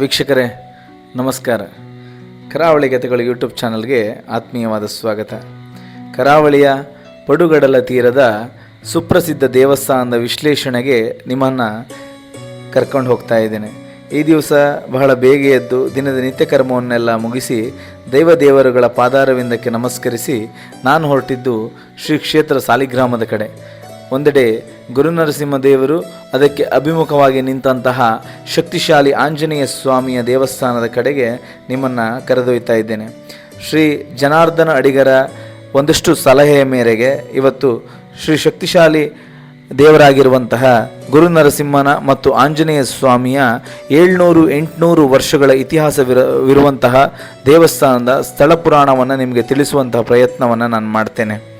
ವೀಕ್ಷಕರೇ, ನಮಸ್ಕಾರ. ಕರಾವಳಿ ಗತೆಗಳು ಯೂಟ್ಯೂಬ್ ಚಾನಲ್ಗೆ ಆತ್ಮೀಯವಾದ ಸ್ವಾಗತ. ಕರಾವಳಿಯ ಪಡುಗಡಲ ತೀರದ ಸುಪ್ರಸಿದ್ಧ ದೇವಸ್ಥಾನದ ವಿಶ್ಲೇಷಣೆಗೆ ನಿಮ್ಮನ್ನು ಕರ್ಕೊಂಡು ಹೋಗ್ತಾ ಇದ್ದೇನೆ. ಈ ದಿವಸ ಬಹಳ ಬೇಗ ಎದ್ದು ದಿನದ ನಿತ್ಯ ಕರ್ಮವನ್ನೆಲ್ಲ ಮುಗಿಸಿ ದೈವ ದೇವರುಗಳ ಪಾದಾರವಿಂದಕ್ಕೆ ನಮಸ್ಕರಿಸಿ ನಾನು ಹೊರಟಿದ್ದು ಶ್ರೀ ಕ್ಷೇತ್ರ ಸಾಲಿಗ್ರಾಮದ ಕಡೆ. ಒಂದೆಡೆ ಗುರುನರಸಿಂಹ ದೇವರು ಅದಕ್ಕೆ ಅಭಿಮುಖವಾಗಿ ನಿಂತಹ ಶಕ್ತಿಶಾಲಿ ಆಂಜನೇಯ ಸ್ವಾಮಿಯ ದೇವಸ್ಥಾನದ ಕಡೆಗೆ ನಿಮ್ಮನ್ನು ಕರೆದೊಯ್ತಾ ಇದ್ದೇನೆ. ಶ್ರೀ ಜನಾರ್ದನ ಅಡಿಗರ ಒಂದಷ್ಟು ಸಲಹೆಯ ಮೇರೆಗೆ ಇವತ್ತು ಶ್ರೀ ಶಕ್ತಿಶಾಲಿ ದೇವರಾಗಿರುವಂತಹ ಗುರುನರಸಿಂಹನ ಮತ್ತು ಆಂಜನೇಯ ಸ್ವಾಮಿಯ ಏಳ್ನೂರು ಎಂಟುನೂರು ವರ್ಷಗಳ ಇತಿಹಾಸವಿರುವಂತಹ ದೇವಸ್ಥಾನದ ಸ್ಥಳ ಪುರಾಣವನ್ನು ನಿಮಗೆ ತಿಳಿಸುವಂತಹ ಪ್ರಯತ್ನವನ್ನು ನಾನು ಮಾಡ್ತೇನೆ.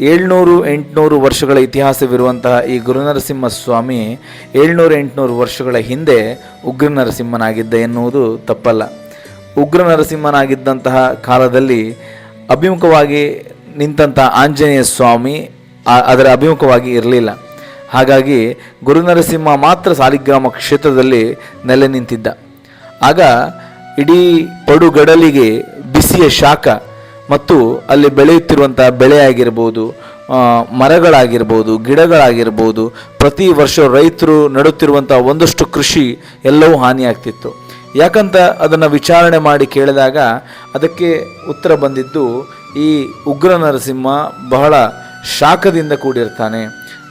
ಏಳ್ನೂರು, ಎಂಟುನೂರು ವರ್ಷಗಳ ಇತಿಹಾಸವಿರುವಂತಹ ಈ ಗುರುನರಸಿಂಹ ಸ್ವಾಮಿ ಏಳ್ನೂರು, ಎಂಟುನೂರು ವರ್ಷಗಳ ಹಿಂದೆ ಉಗ್ರ ನರಸಿಂಹನಾಗಿದ್ದ ಎನ್ನುವುದು ತಪ್ಪಲ್ಲ. ಉಗ್ರ ನರಸಿಂಹನಾಗಿದ್ದಂತಹ ಕಾಲದಲ್ಲಿ ಅಭಿಮುಖವಾಗಿ ನಿಂತಹ ಆಂಜನೇಯ ಸ್ವಾಮಿ ಅದರ ಅಭಿಮುಖವಾಗಿ ಇರಲಿಲ್ಲ. ಹಾಗಾಗಿ ಗುರುನರಸಿಂಹ ಮಾತ್ರ ಸಾಲಿಗ್ರಾಮ ಕ್ಷೇತ್ರದಲ್ಲಿ ನೆಲೆ ನಿಂತಿದ್ದ. ಆಗ ಇಡೀ ಪಡುಗಡಲಿಗೆ ಬಿಸಿಯ ಶಾಖ ಮತ್ತು ಅಲ್ಲಿ ಬೆಳೆಯುತ್ತಿರುವಂಥ ಬೆಳೆ ಆಗಿರ್ಬೋದು ಮರಗಳಾಗಿರ್ಬೋದು, ಗಿಡಗಳಾಗಿರ್ಬೋದು, ಪ್ರತಿ ವರ್ಷ ರೈತರು ನಡುತ್ತಿರುವಂಥ ಒಂದಷ್ಟು ಕೃಷಿ ಎಲ್ಲವೂ ಹಾನಿಯಾಗ್ತಿತ್ತು. ಯಾಕಂತ ಅದನ್ನು ವಿಚಾರಣೆ ಮಾಡಿ ಕೇಳಿದಾಗ ಅದಕ್ಕೆ ಉತ್ತರ ಬಂದಿದ್ದು, ಈ ಉಗ್ರ ನರಸಿಂಹ ಬಹಳ ಶಾಖದಿಂದ ಕೂಡಿರ್ತಾನೆ.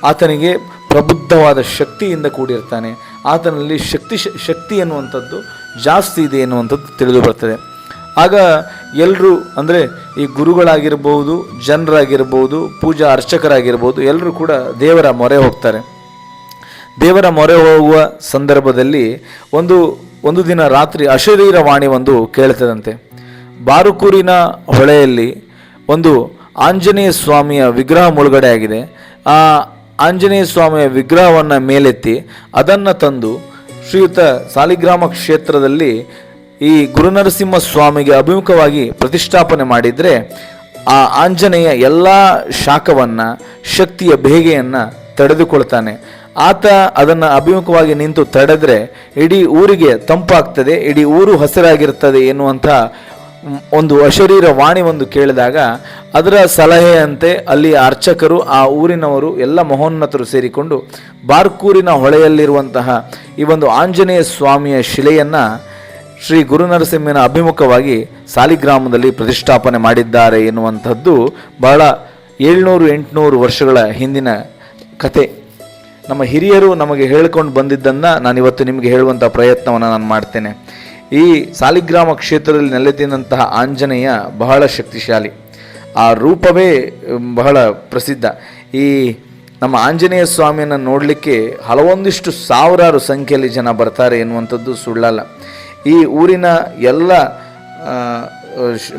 ಆತನಿಗೆ ಪ್ರಬುದ್ಧವಾದ ಶಕ್ತಿಯಿಂದ ಕೂಡಿರ್ತಾನೆ. ಆತನಲ್ಲಿ ಶಕ್ತಿ ಶಕ್ತಿ ಎನ್ನುವಂಥದ್ದು ಜಾಸ್ತಿ ಇದೆ ಎನ್ನುವಂಥದ್ದು ತಿಳಿದು ಬರ್ತದೆ. ಆಗ ಎಲ್ಲರೂ ಅಂದರೆ ಈ ಗುರುಗಳಾಗಿರ್ಬೋದು, ಜನರಾಗಿರ್ಬೋದು, ಪೂಜಾ ಅರ್ಚಕರಾಗಿರ್ಬೋದು ಎಲ್ಲರೂ ಕೂಡ ದೇವರ ಮೊರೆ ಹೋಗ್ತಾರೆ. ದೇವರ ಮೊರೆ ಹೋಗುವ ಸಂದರ್ಭದಲ್ಲಿ ಒಂದು ಒಂದು ದಿನ ರಾತ್ರಿ ಅಶರೀರ ವಾಣಿ ಒಂದು ಕೇಳ್ತದಂತೆ. ಬಾರುಕೂರಿನ ಹೊಳೆಯಲ್ಲಿ ಒಂದು ಆಂಜನೇಯ ಸ್ವಾಮಿಯ ವಿಗ್ರಹ ಮುಳುಗಡೆ ಆಗಿದೆ. ಆ ಆಂಜನೇಯ ಸ್ವಾಮಿಯ ವಿಗ್ರಹವನ್ನು ಮೇಲೆತ್ತಿ ಅದನ್ನು ತಂದು ಶ್ರೀಯುತ ಸಾಲಿಗ್ರಾಮ ಕ್ಷೇತ್ರದಲ್ಲಿ ಈ ಗುರುನರಸಿಂಹ ಸ್ವಾಮಿಗೆ ಅಭಿಮುಖವಾಗಿ ಪ್ರತಿಷ್ಠಾಪನೆ ಮಾಡಿದರೆ ಆ ಆಂಜನೇಯ ಎಲ್ಲ ಶಾಖವನ್ನು, ಶಕ್ತಿಯ ಬೇಗೆಯನ್ನು ತಡೆದುಕೊಳ್ತಾನೆ. ಆತ ಅದನ್ನು ಅಭಿಮುಖವಾಗಿ ನಿಂತು ತಡೆದ್ರೆ ಇಡೀ ಊರಿಗೆ ತಂಪಾಗ್ತದೆ, ಇಡೀ ಊರು ಹಸಿರಾಗಿರ್ತದೆ ಎನ್ನುವಂಥ ಒಂದು ಅಶರೀರ ವಾಣಿ ಒಂದು ಕೇಳಿದಾಗ ಅದರ ಸಲಹೆಯಂತೆ ಅಲ್ಲಿ ಅರ್ಚಕರು, ಆ ಊರಿನವರು ಎಲ್ಲ ಮಹೋನ್ನತರು ಸೇರಿಕೊಂಡು ಬಾರ್ಕೂರಿನ ಹೊಳೆಯಲ್ಲಿರುವಂತಹ ಈ ಒಂದು ಆಂಜನೇಯ ಸ್ವಾಮಿಯ ಶಿಲೆಯನ್ನು ಶ್ರೀ ಗುರುನರಸಿಂಹನ ಅಭಿಮುಖವಾಗಿ ಸಾಲಿಗ್ರಾಮದಲ್ಲಿ ಪ್ರತಿಷ್ಠಾಪನೆ ಮಾಡಿದ್ದಾರೆ ಎನ್ನುವಂಥದ್ದು ಬಹಳ ಏಳ್ನೂರು, ಎಂಟುನೂರು ವರ್ಷಗಳ ಹಿಂದಿನ ಕತೆ. ನಮ್ಮ ಹಿರಿಯರು ನಮಗೆ ಹೇಳ್ಕೊಂಡು ಬಂದಿದ್ದನ್ನು ನಾನು ಇವತ್ತು ನಿಮಗೆ ಹೇಳುವಂಥ ಪ್ರಯತ್ನವನ್ನು ನಾನು ಮಾಡ್ತೇನೆ. ಈ ಸಾಲಿಗ್ರಾಮ ಕ್ಷೇತ್ರದಲ್ಲಿ ನೆಲೆದಿನಂತಹ ಆಂಜನೇಯ ಬಹಳ ಶಕ್ತಿಶಾಲಿ. ಆ ರೂಪವೇ ಬಹಳ ಪ್ರಸಿದ್ಧ. ಈ ನಮ್ಮ ಆಂಜನೇಯ ಸ್ವಾಮಿಯನ್ನು ನೋಡಲಿಕ್ಕೆ ಹಲವೊಂದಿಷ್ಟು ಸಾವಿರಾರು ಸಂಖ್ಯೆಯಲ್ಲಿ ಜನ ಬರ್ತಾರೆ ಎನ್ನುವಂಥದ್ದು ಸುಳ್ಳಲ್ಲ. ಈ ಊರಿನ ಎಲ್ಲ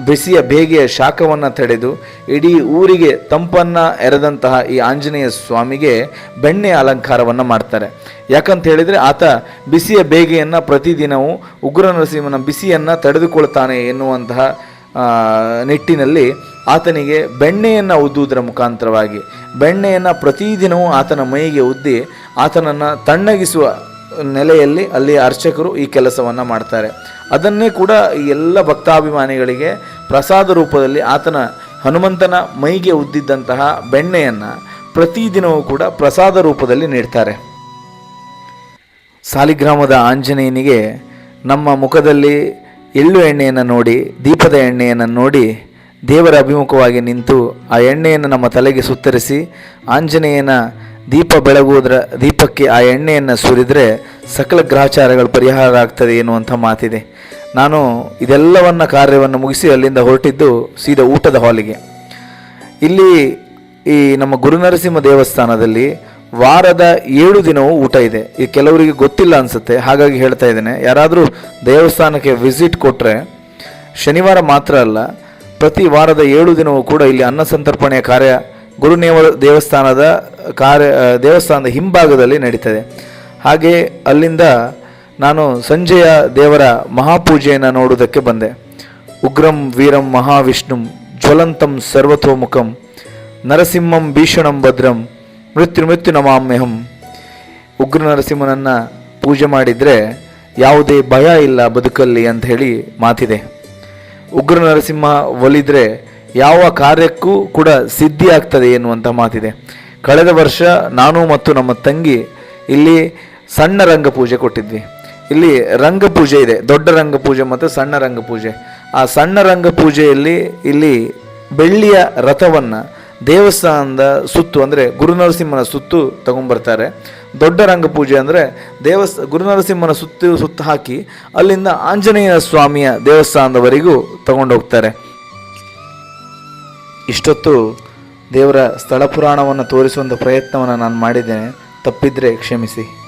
ಬಿಸಿಯ ಬೇಗೆಯ ಶಾಖವನ್ನು ತಡೆದು ಇಡೀ ಊರಿಗೆ ತಂಪನ್ನು ಎರೆದಂತಹ ಈ ಆಂಜನೇಯ ಸ್ವಾಮಿಗೆ ಬೆಣ್ಣೆ ಅಲಂಕಾರವನ್ನು ಮಾಡ್ತಾರೆ. ಯಾಕಂತ ಹೇಳಿದರೆ ಆತ ಬಿಸಿಯ ಬೇಗೆಯನ್ನು ಪ್ರತಿದಿನವೂ ಉಗ್ರ ನರಸಿಂಹನ ಬಿಸಿಯನ್ನು ತಡೆದುಕೊಳ್ತಾನೆ ಎನ್ನುವಂತಹ ನಿಟ್ಟಿನಲ್ಲಿ ಆತನಿಗೆ ಬೆಣ್ಣೆಯನ್ನು ಉದ್ದುವುದರ ಮುಖಾಂತರವಾಗಿ, ಬೆಣ್ಣೆಯನ್ನು ಪ್ರತಿದಿನವೂ ಆತನ ಮೈಗೆ ಉದ್ದಿ ಆತನನ್ನು ತಣ್ಣಗಿಸುವ ನೆಲೆಯಲ್ಲಿ ಅಲ್ಲಿ ಅರ್ಚಕರು ಈ ಕೆಲಸವನ್ನು ಮಾಡ್ತಾರೆ. ಅದನ್ನೇ ಕೂಡ ಎಲ್ಲ ಭಕ್ತಾಭಿಮಾನಿಗಳಿಗೆ ಪ್ರಸಾದ ರೂಪದಲ್ಲಿ ಆತನ ಹನುಮಂತನ ಮೈಗೆ ಉದ್ದಿದ್ದಂತಹ ಬೆಣ್ಣೆಯನ್ನು ಪ್ರತಿದಿನವೂ ಕೂಡ ಪ್ರಸಾದ ರೂಪದಲ್ಲಿ ನೀಡ್ತಾರೆ. ಸಾಲಿಗ್ರಾಮದ ಆಂಜನೇಯನಿಗೆ ನಮ್ಮ ಮುಖದಲ್ಲಿ ಎಳ್ಳು ಎಣ್ಣೆಯನ್ನು ನೋಡಿ, ದೀಪದ ಎಣ್ಣೆಯನ್ನು ನೋಡಿ ದೇವರ ಅಭಿಮುಖವಾಗಿ ನಿಂತು ಆ ಎಣ್ಣೆಯನ್ನು ನಮ್ಮ ತಲೆಗೆ ಸುತ್ತರಿಸಿ ಆಂಜನೇಯನ ದೀಪ ಬೆಳಗುವುದರ, ದೀಪಕ್ಕೆ ಆ ಎಣ್ಣೆಯನ್ನು ಸುರಿದರೆ ಸಕಲ ಗ್ರಹಚಾರಗಳು ಪರಿಹಾರ ಆಗ್ತದೆ ಎನ್ನುವಂಥ ಮಾತಿದೆ. ನಾನು ಇದೆಲ್ಲವನ್ನ ಕಾರ್ಯವನ್ನು ಮುಗಿಸಿ ಅಲ್ಲಿಂದ ಹೊರಟಿದ್ದು ಸೀದಾ ಊಟದ ಹಾಲಿಗೆ. ಇಲ್ಲಿ ಈ ನಮ್ಮ ಗುರುನರಸಿಂಹ ದೇವಸ್ಥಾನದಲ್ಲಿ ವಾರದ ಏಳು ದಿನವೂ ಊಟ ಇದೆ. ಈ ಕೆಲವರಿಗೆ ಗೊತ್ತಿಲ್ಲ ಅನಿಸುತ್ತೆ, ಹಾಗಾಗಿ ಹೇಳ್ತಾ ಇದ್ದೇನೆ. ಯಾರಾದರೂ ದೇವಸ್ಥಾನಕ್ಕೆ ವಿಸಿಟ್ ಕೊಟ್ಟರೆ ಶನಿವಾರ ಮಾತ್ರ ಅಲ್ಲ, ಪ್ರತಿ ವಾರದ ಏಳು ದಿನವೂ ಕೂಡ ಇಲ್ಲಿ ಅನ್ನ ಸಂತರ್ಪಣೆಯ ಕಾರ್ಯ ಗುರುನೇವ ದೇವಸ್ಥಾನದ ಕಾರ್ಯ ದೇವಸ್ಥಾನದ ಹಿಂಭಾಗದಲ್ಲಿ ನಡೀತದೆ. ಹಾಗೆ ಅಲ್ಲಿಂದ ನಾನು ಸಂಜೆಯ ದೇವರ ಮಹಾಪೂಜೆಯನ್ನು ನೋಡುವುದಕ್ಕೆ ಬಂದೆ. ಉಗ್ರಂ ವೀರಂ ಮಹಾವಿಷ್ಣುಂ ಜ್ವಲಂತಂ ಸರ್ವತೋಮುಖಂ ನರಸಿಂಹಂ ಭೀಷಣಂ ಭದ್ರಂ ಮೃತ್ಯು ಮೃತ್ಯು ನಮಾಮ್ಯಹಂ. ಉಗ್ರ ನರಸಿಂಹನನ್ನು ಪೂಜೆ ಮಾಡಿದರೆ ಯಾವುದೇ ಭಯ ಇಲ್ಲ ಬದುಕಲ್ಲಿ ಅಂತ ಹೇಳಿ ಮಾತಿದೆ. ಉಗ್ರ ನರಸಿಂಹ ಒಲಿದ್ರೆ ಯಾವ ಕಾರ್ಯಕ್ಕೂ ಕೂಡ ಸಿದ್ಧಿ ಆಗ್ತದೆ ಎನ್ನುವಂಥ ಮಾತಿದೆ. ಕಳೆದ ವರ್ಷ ನಾನು ಮತ್ತು ನಮ್ಮ ತಂಗಿ ಇಲ್ಲಿ ಸಣ್ಣ ರಂಗ ಪೂಜೆ ಕೊಟ್ಟಿದ್ವಿ. ಇಲ್ಲಿ ರಂಗ ಪೂಜೆ ಇದೆ, ದೊಡ್ಡ ರಂಗ ಪೂಜೆ ಮತ್ತು ಸಣ್ಣ ರಂಗ ಪೂಜೆ ಆ ಸಣ್ಣ ರಂಗ ಪೂಜೆಯಲ್ಲಿ ಇಲ್ಲಿ ಬೆಳ್ಳಿಯ ರಥವನ್ನು ದೇವಸ್ಥಾನದ ಸುತ್ತು ಅಂದರೆ ಗುರುನರಸಿಂಹನ ಸುತ್ತು ತಗೊಂಡ್ಬರ್ತಾರೆ. ದೊಡ್ಡ ರಂಗ ಪೂಜೆ ಅಂದರೆ ದೇವಸ್, ಗುರುನರಸಿಂಹನ ಸುತ್ತು ಸುತ್ತು ಹಾಕಿ ಅಲ್ಲಿಂದ ಆಂಜನೇಯ ಸ್ವಾಮಿಯ ದೇವಸ್ಥಾನದವರೆಗೂ ತಗೊಂಡೋಗ್ತಾರೆ. ಇಷ್ಟೊತ್ತು ದೇವರ ಸ್ಥಳ ಪುರಾಣವನ್ನು ತೋರಿಸುವಂಥ ಪ್ರಯತ್ನವನ್ನು ನಾನು ಮಾಡಿದ್ದೇನೆ. ತಪ್ಪಿದ್ರೆ ಕ್ಷಮಿಸಿ.